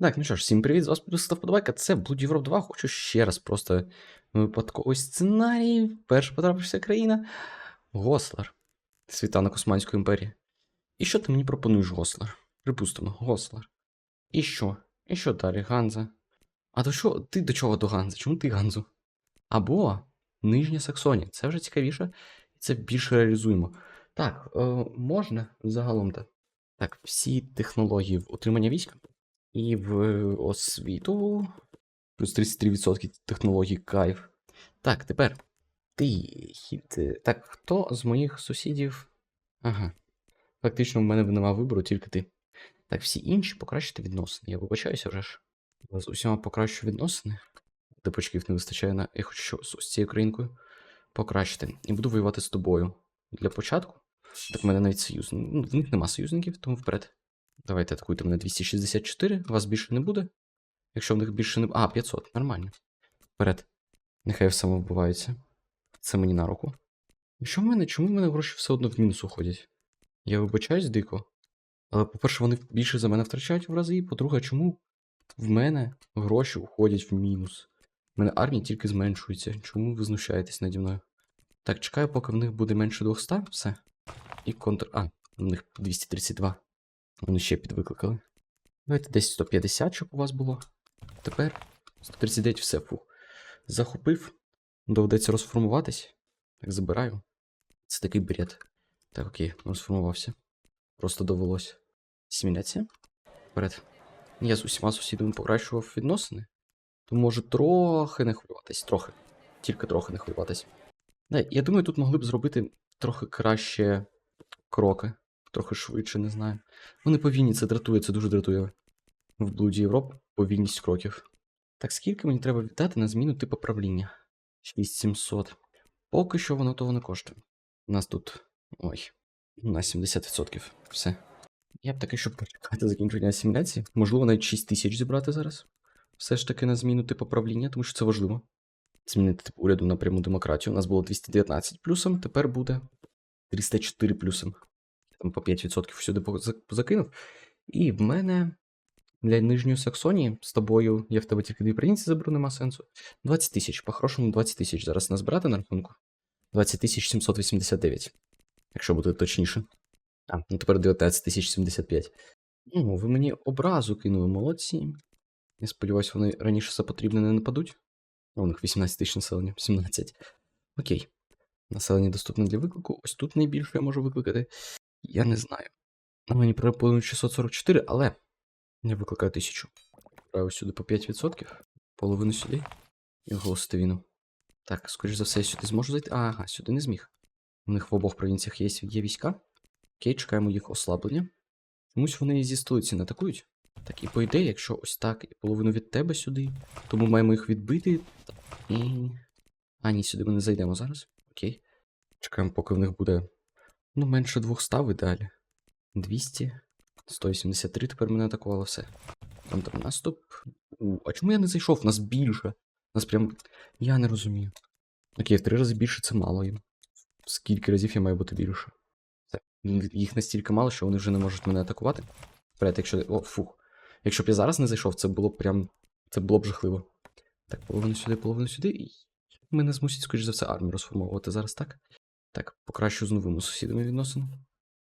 Так, ну що ж, всім привіт, з вас підписка вподобайка. Це Blood Europe 2. Хочу ще раз просто випадковий сценарій. Перша потрапився країна. Гослар. Світанок Османської імперії. І що ти мені пропонуєш, Гослар? Припустимо, Гослар. І що? І що далі, Ганза? А до чого? Ти до чого до Ганзи? Чому ти Ганзу? Або Нижня Саксонія. Це вже цікавіше, і це більше реалізуємо. Так, е, можна загалом-то. Так, всі технології в утримання війська. І в освіту. Плюс 33% технологій кайф. Так, тепер. Ти хід. Так, хто з моїх сусідів. Ага. Фактично, в мене нема вибору, тільки ти. Так, всі інші покращити відносини. Я вибачаюся вже ж. Я З усіма покращу відносини. Типочків не вистачає на. Я хочу що з цією країнкою покращити. І буду воювати з тобою. Для початку. Так, в мене навіть союз. Ну, в них нема союзників, тому вперед. Давайте атакуйте мене 264, вас більше не буде. Якщо в них більше не. А, 500, нормально. Вперед. Нехай все самовбиваються. Це мені на руку. І що в мене? Чому в мене гроші все одно в мінус уходять? Я вибачаюсь дико. Але, по-перше, вони більше за мене втрачають в рази, і по-друге, чому в мене гроші уходять в мінус? У мене армія тільки зменшується. Чому ви знущаєтесь наді мною? Так, чекаю, поки в них буде менше 200, все. І контр. А, в них 232. Вони ще підвикликали. Давайте десь 150, щоб у вас було. Тепер 139 все, фу. Захопив. Доведеться розформуватись. Так, забираю. Це такий бред. Так, окей, розформувався. Просто довелось. Сіміляція. Вперед. Я з усіма сусідами покращував відносини. То може трохи не хвилюватись. Трохи. Тільки трохи не хвилюватись. Я думаю, тут могли б зробити трохи краще кроки. Трохи швидше, не знаю. Вони повільні, це дратує, це дуже дратує. В блуді Європ повільність кроків. Так скільки мені треба віддати на зміну типу правління? 6700. Поки що воно того не коштує. У нас тут. Ой, на 70%. Все. Я б таки, щоб почекати закінчення асиміляції, можливо, навіть 6 тисяч зібрати зараз. Все ж таки на зміну типу правління, тому що це важливо. Змінити тип уряду на пряму демократію. У нас було 219 плюсом, тепер буде 304 плюсом. Там по 5% всюди закинув. І в мене для Нижньої Саксонії з тобою, я в тебе тільки дві провінції заберу, нема сенсу. 20 тисяч, по-хорошому 20 тисяч зараз назбирати на рахунку. 20 тисяч 789, якщо бути точніше. А, ну тепер 19 тисяч 75. Ну, ви мені образу кинули, молодці. Я сподіваюся, вони раніше за потрібне не нападуть. У них 18 тисяч населення, 17. Окей. Населення доступне для виклику. Ось тут найбільше я можу викликати. Я не знаю. Мені пропонують 644, але я викликаю 1000. Правив сюди по 5%, половину сюди і оголосити війну. Так, скоріш за все, я сюди зможу зайти. Ага, сюди не зміг. У них в обох провінціях є, є війська. Окей, чекаємо їх ослаблення. Чомусь вони зі столиці не атакують. Так, і по ідеї, якщо ось так, і половину від тебе сюди, то ми маємо їх відбити. І... А, ні, сюди ми не зайдемо зараз. Окей. Чекаємо, поки в них буде. Ну, менше 200 в ідеалі. 200. 183 тепер мене атакувало все. Контрнаступ. У, а чому я не зайшов? Нас більше. Нас прям. Я не розумію. Окей, в три рази більше це мало їм. Скільки разів я маю бути більше? Це. Їх настільки мало, що вони вже не можуть мене атакувати. Вперед, якщо. О, фух. Якщо б я зараз не зайшов, це було б прям. Це було б жахливо. Так, половину сюди, половину сюди. І мене змусять, скоріш за все, армію розформовувати зараз, так? Так, покращу з новими сусідами відносини.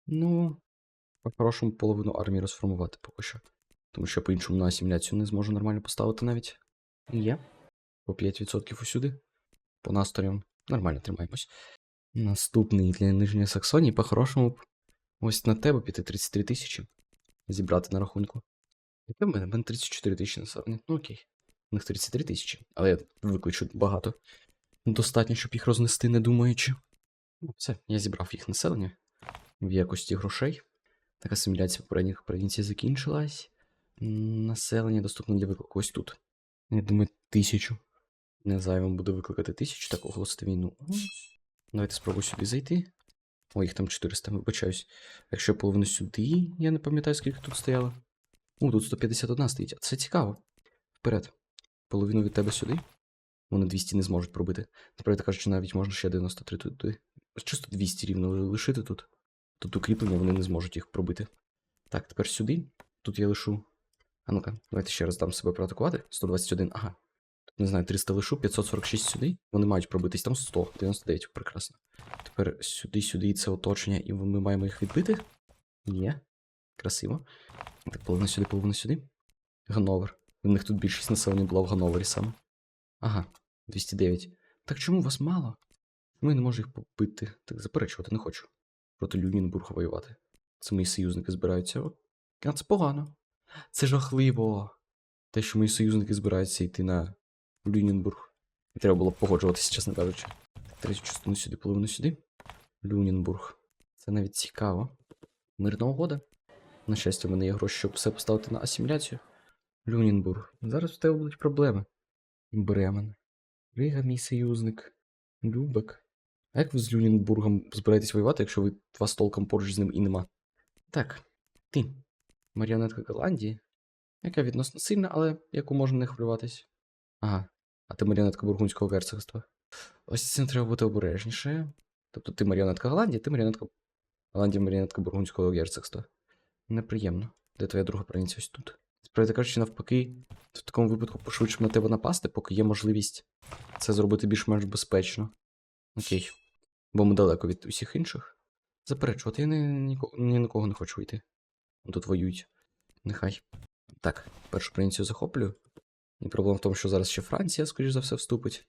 Ну, по-хорошому половину армії розформувати поки що. Тому що по-іншому на асиміляцію не зможу нормально поставити навіть. Є. По 5% усюди. По настроям. Нормально тримаємось. Наступний для Нижньої Саксонії, по-хорошому ось на тебе піти 33 тисячі. Зібрати на рахунку. Яке в мене? В мене 34 тисячі населення. Ну окей. У них 33 тисячі. Але я викличу багато. Достатньо, щоб їх рознести, не думаючи. Ну, все, я зібрав їх населення в якості грошей. Так, асиміляція попередніх провінцій закінчилась. Населення доступне для виклику ось тут. Я думаю, тисячу. Не зайвим буде викликати тисячу, так оголосити війну. Давайте спробую сюди зайти. О, їх там 400, вибачаюсь. Якщо половину сюди, я не пам'ятаю, скільки тут стояло. О, тут 151 стоїть. Це цікаво. Вперед. Половину від тебе сюди. Вони 200 не зможуть пробити. Наприклад, кажучи, навіть можна ще 93 туди. Чисто 200 рівно лишити тут. Тут укріплення вони не зможуть їх пробити. Так, тепер сюди. Тут я лишу А ну-ка, давайте ще раз дам себе проатакувати. 121, ага. Тут, не знаю, 300 лишу, 546 сюди. Вони мають пробитись там 100, 99, прекрасно. Тепер сюди, сюди, це оточення, і ми маємо їх відбити. Є. Красиво. Так, половина сюди, половина сюди. Гановер. У них тут більшість населення була в Гановері саме. Ага, 209. Так чому вас мало? Ми не можемо їх побити. Так заперечувати не хочу. Проти Люнінбурга воювати. Це мої союзники збираються. А це погано. Це жахливо. Те, що мої союзники збираються йти на Люнінбург. І треба було б погоджуватися, чесно кажучи. Третю частину сюди, половину сюди. Люнінбург. Це навіть цікаво. Мирна угода. На щастя, в мене є гроші, щоб все поставити на асиміляцію. Люнінбург. Зараз в тебе будуть проблеми. Бремен. Рига, мій союзник. Любек. А як ви з Люнінбургом збираєтесь воювати, якщо ви вас толком поруч з ним і нема? Так, ти. Маріонетка Голландії, яка відносно сильна, але яку можна не хвилюватись. Ага, а ти маріонетка Бургундського герцогства. Ось цим треба бути обережніше. Тобто ти маріонетка Голландії, ти маріонетка Голландія, маріонетка Бургундського герцогства. Неприємно. Де твоя друга провінція ось тут? Справді кажучи, навпаки, в такому випадку пошвидше на тебе напасти, поки є можливість це зробити більш-менш безпечно. Окей. Бо ми далеко від усіх інших. Заперечувати, я ні, ніко- ні на кого не хочу йти. Тут воюють. Нехай. Так, першу провінцію захоплюю. І проблема в тому, що зараз ще Франція, скоріш за все, вступить.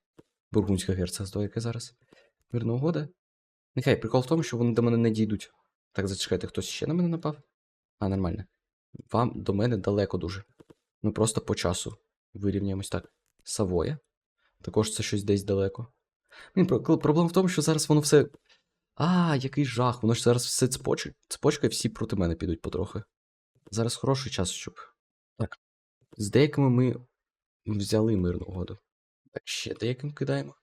Бургундська герцогство, яке зараз. Мирна угода. Нехай прикол в тому, що вони до мене не дійдуть. Так, зачекайте, хтось ще на мене напав? А, нормально. Вам до мене далеко дуже. Ми просто по часу вирівняємось так. Савоя. Також це щось десь далеко. Про- проблема в тому, що зараз воно все. А, який жах. Воно ж зараз все цепоч... цепочка, і всі проти мене підуть потрохи. Зараз хороший час, щоб. Так. З деякими ми взяли мирну угоду. Так, ще деяким кидаємо.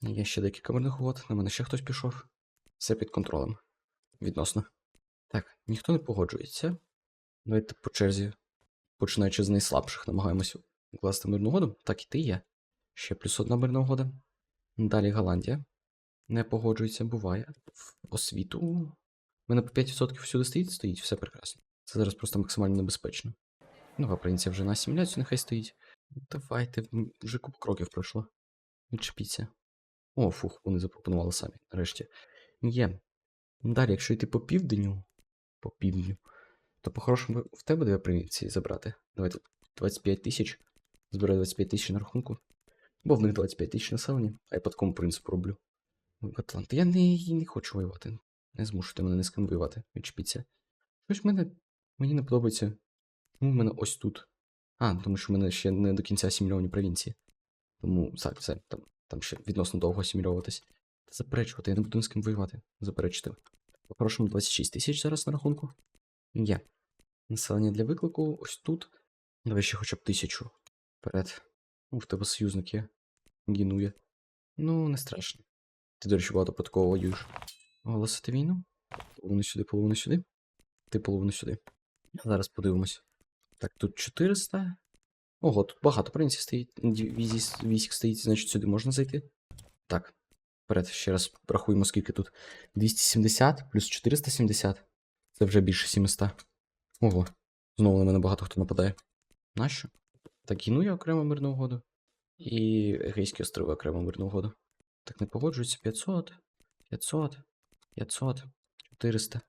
Є ще декілька мирних угод. На мене ще хтось пішов. Все під контролем. Відносно. Так, ніхто не погоджується. Давайте по черзі, починаючи з найслабших, намагаємося укласти мирну угоду. Так і ти є. Ще плюс одна мирна угода. Далі Голландія. Не погоджується, буває. В освіту. У мене по 5% всюди стоїть, стоїть, все прекрасно. Це зараз просто максимально небезпечно. Нова провінція вже на асиміляцію нехай стоїть. Давайте, вже купу кроків пройшло. Відчепіться. О, фух, вони запропонували самі, нарешті. Є. Далі, якщо йти по півдню, по півдню, то по-хорошому в тебе дві провінції забрати. Давайте 25 тисяч. Збираю 25 тисяч на рахунку. Бо в них 25 тисяч населення, а я по такому принципу роблю. В Атланти. Я не, не хочу воювати. Не змушуйте мене не з ким воювати. Відчепіться. Щось мене. Мені не подобається. Чому в мене ось тут? А, тому що в мене ще не до кінця асимільовані провінції. Тому так, все, там, там ще відносно довго асимільовуватись. Та заперечувати, я не буду з ким воювати. Заперечити. По-хорошому 26 тисяч зараз на рахунку. Є. Населення для виклику ось тут. Давай ще хоча б тисячу. Вперед. В тебе союзник є. Гінує. Ну, не страшно. Ти, до речі, багато протоколу воюєш. Оголосити війну? Половину сюди, половину сюди. Ти половину сюди. Зараз подивимось. Так, тут 400. Ого, тут багато провінцій стоїть. Дивізій військ стоїть, значить сюди можна зайти. Так. Вперед, ще раз рахуємо, скільки тут. 270 плюс 470. Це вже більше 700. Ого. Знову на мене багато хто нападає. Нащо? Так, гінує окремо мирну угоду. І Егейські острови окремо мирну угоду. Так не погоджуються 500, 500, 500, 400,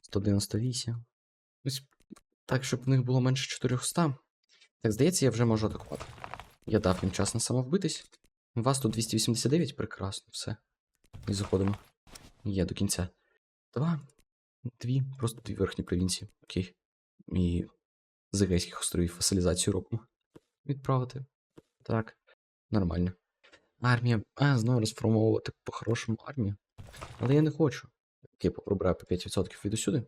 198. Ось так, щоб в них було менше 400. Так, здається, я вже можу атакувати. Я дав їм час на самовбитись. У вас тут 289, прекрасно, все. І заходимо. Є до кінця. Два. Дві, просто дві верхні провінції. Окей. І з Егейських островів фасилізацію робимо. Відправити. Так. Нормально. Армія. А, знову розформовувати по-хорошому армію. Але я не хочу. Окей, попробую по 5% від усюди.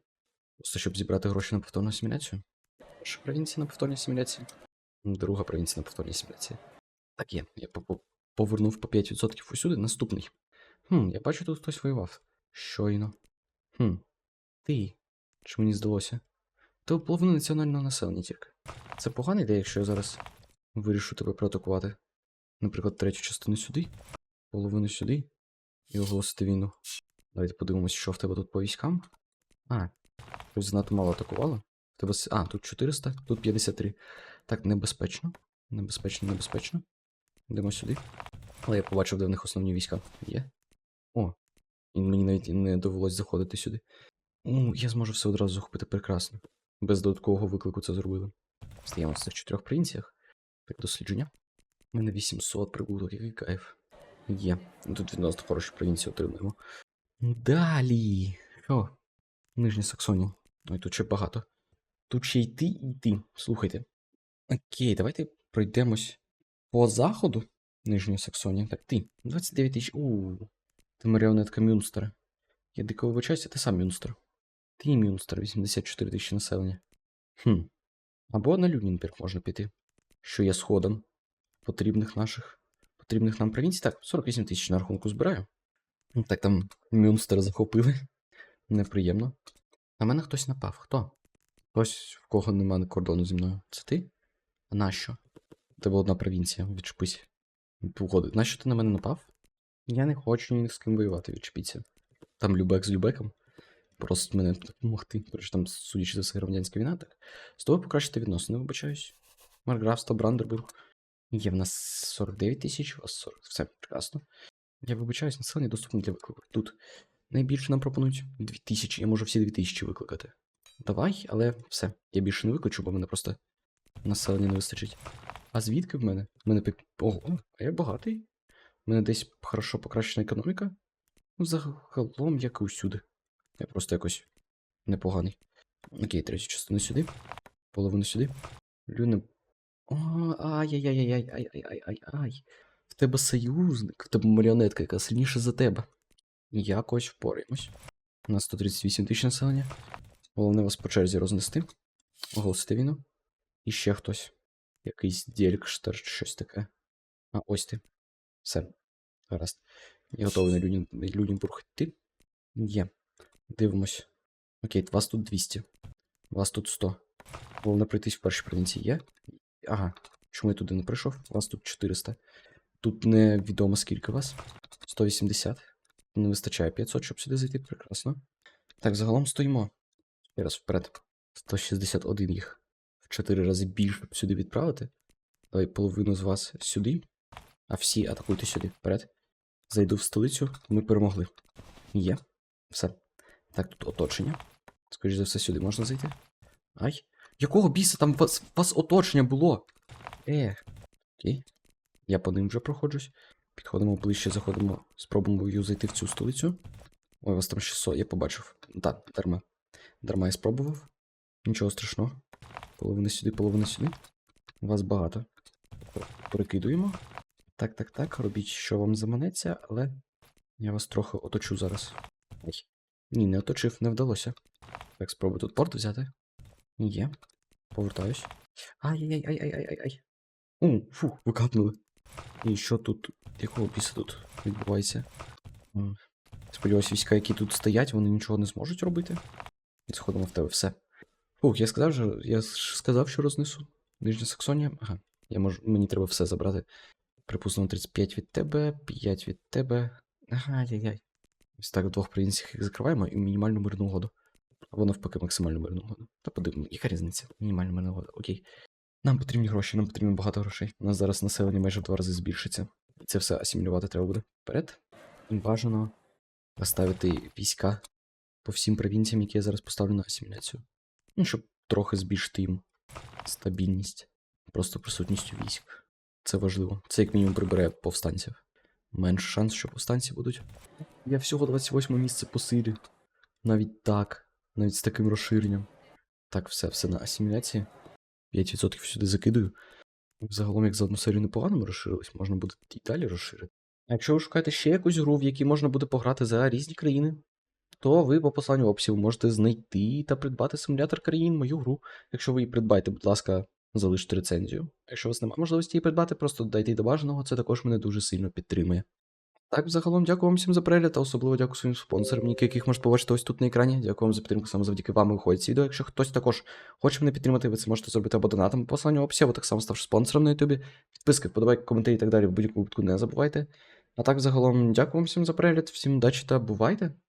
Просто щоб зібрати гроші на повторну асиміляцію. Перша провінція на повторній асиміляції. Друга провінція на повторній асиміляції. Так є. Я по- по- повернув по 5% усюди. Наступний. Хм, я бачу, тут хтось воював. Щойно. Хм. Ти. Чи мені здалося? То половина національного населення тільки. Це погана ідея, якщо я зараз вирішу тебе проатакувати. Наприклад, третю частину сюди, половину сюди і оголосити війну. Давайте подивимося, що в тебе тут по військам. А, щось занадто мало атакувало. Тебе... А, тут 400, тут 53. Так, небезпечно. Небезпечно, небезпечно. Йдемо сюди. Але я побачив, де в них основні війська. Є. О. І мені навіть не довелось заходити сюди. О, я зможу все одразу захопити прекрасно. Без додаткового виклику це зробили. Стаємо в цих чотирьох провінціях. Так, дослідження. У мене 800 прибуток, який кайф. Є. Тут відносно хороші провінції отримуємо. Далі. Що? Нижня Саксонія. Ой, тут ще багато. Тут ще йти і йти. Слухайте. Окей, давайте пройдемось по заходу Нижньої Саксонії. Так, ти. 29 тисяч. У. Ти маріонетка Мюнстера. Я дико вибачаюся, ти сам Мюнстер. Ти Мюнстер, 84 тисячі населення. Хм. Або на Люнінберг можна піти. Що є сходом потрібних наших. Потрібних нам провінцій. Так, 48 тисяч на рахунку збираю. Ну, Так там Мюнстер захопили. Неприємно. На мене хтось напав. Хто? Хтось, в кого немає кордону зі мною. Це ти? А нащо? У тебе одна провінція, відчепись. Погоди. Нащо ти на мене напав? Я не хочу ні з ким воювати, відчепіться. Там Любек з Любеком. Просить мене допомогти. Коротше, там, судячи за все, громадянська війна, так. З тобою покращити відносини, вибачаюсь. Марграфство, Брандербург. Є в нас 49 тисяч, у вас 40. Все, прекрасно. Я вибачаюсь, населення доступне для виклику. Тут найбільше нам пропонують 2000, я можу всі 2000 викликати. Давай, але все. Я більше не викличу, бо мене просто населення не вистачить. А звідки в мене? В мене пік... Ого, а я багатий. У мене десь хорошо покращена економіка. Ну, загалом, як і усюди. Я просто якось непоганий. Окей, третю частину сюди. Половину сюди. Люни. О, ай-яй-яй-яй-яй-яй-яй-яй. В тебе союзник, в тебе маріонетка, яка сильніша за тебе. Якось впораємось. У нас 138 тисяч населення. Головне вас по черзі рознести. Оголосити війну. І ще хтось. Якийсь Дєлькштар чи щось таке. А, ось ти. Все. Гаразд. Я готовий на Люнін... Люнінбург йти. Є. Дивимось. Окей, вас тут 200. Вас тут 100. Головне пройтись в першій провінції є. Ага. Чому я туди не прийшов? Вас тут 400. Тут невідомо скільки вас. 180. Не вистачає 500, щоб сюди зайти. Прекрасно. Так, загалом стоїмо. Ще раз вперед. 161 їх. В 4 рази більше сюди відправити. Давай половину з вас сюди. А всі атакуйте сюди вперед. Зайду в столицю, ми перемогли. Є. Все. Так, тут оточення. Скоріше за все, сюди можна зайти. Ай. Якого біса там вас, вас оточення було? Е. Окей. Я по ним вже проходжусь. Підходимо ближче, заходимо, спробуємо зайти в цю столицю. Ой, вас там 600, я побачив. Так, дарма. Дарма я спробував. Нічого страшного. Половина сюди, половина сюди. Вас багато. Перекидуємо. Так, так, так. Робіть, що вам заманеться, але я вас трохи оточу зараз. Ай. Ні, не оточив, не вдалося. Так, спробую тут порт взяти. Є. Повертаюсь. Ай-яй-яй-яй-яй-яй-яй. О, фу, ви капнули. І що тут? Якого біса тут відбувається? М, Сподіваюся, війська, які тут стоять, вони нічого не зможуть робити. І сходимо в тебе все. Фух, я сказав, що я сказав, що рознесу. Нижня Саксонія. Ага. Я можу, мені треба все забрати. Припустимо, 35 від тебе, 5 від тебе. Ага, яй-яй. Ось так в двох провінціях їх закриваємо і мінімальну мирну угоду. Або навпаки, максимальну мирну угоду. Та подивимо, яка різниця? Мінімальна мирна угода. Окей. Нам потрібні гроші, нам потрібно багато грошей. У нас зараз населення майже в два рази збільшиться. І це все асимілювати треба буде. Вперед. Бажано поставити війська по всім провінціям, які я зараз поставлю на асиміляцію. Ну, щоб трохи збільшити їм стабільність. Просто присутністю військ. Це важливо. Це як мінімум прибере повстанців. Менше шанс, що повстанці будуть. Я всього 28 місце по силі. Навіть так. Навіть з таким розширенням. Так, все, все на асиміляції. 5% сюди закидую. Загалом, як за одну серію непогано ми розширились, можна буде і далі розширити. А якщо ви шукаєте ще якусь гру, в якій можна буде пограти за різні країни, то ви по посланню описів можете знайти та придбати симулятор країн, мою гру. Якщо ви її придбаєте, будь ласка, залиште рецензію. Якщо у вас немає можливості її придбати, просто додайте до бажаного, це також мене дуже сильно підтримує. Так, загалом, дякую вам всім за перегляд, та особливо дякую своїм спонсорам, яких можете побачити ось тут на екрані. Дякую вам за підтримку, саме завдяки вам виходить відео. Якщо хтось також хоче мене підтримати, ви це можете зробити або донатом по посланню описі, або так само ставши спонсором на ютубі. Підписки, вподобайки, коментарі і так далі в будь-якому випадку не забувайте. А так, загалом, дякую вам всім за перегляд, всім удачі та бувайте!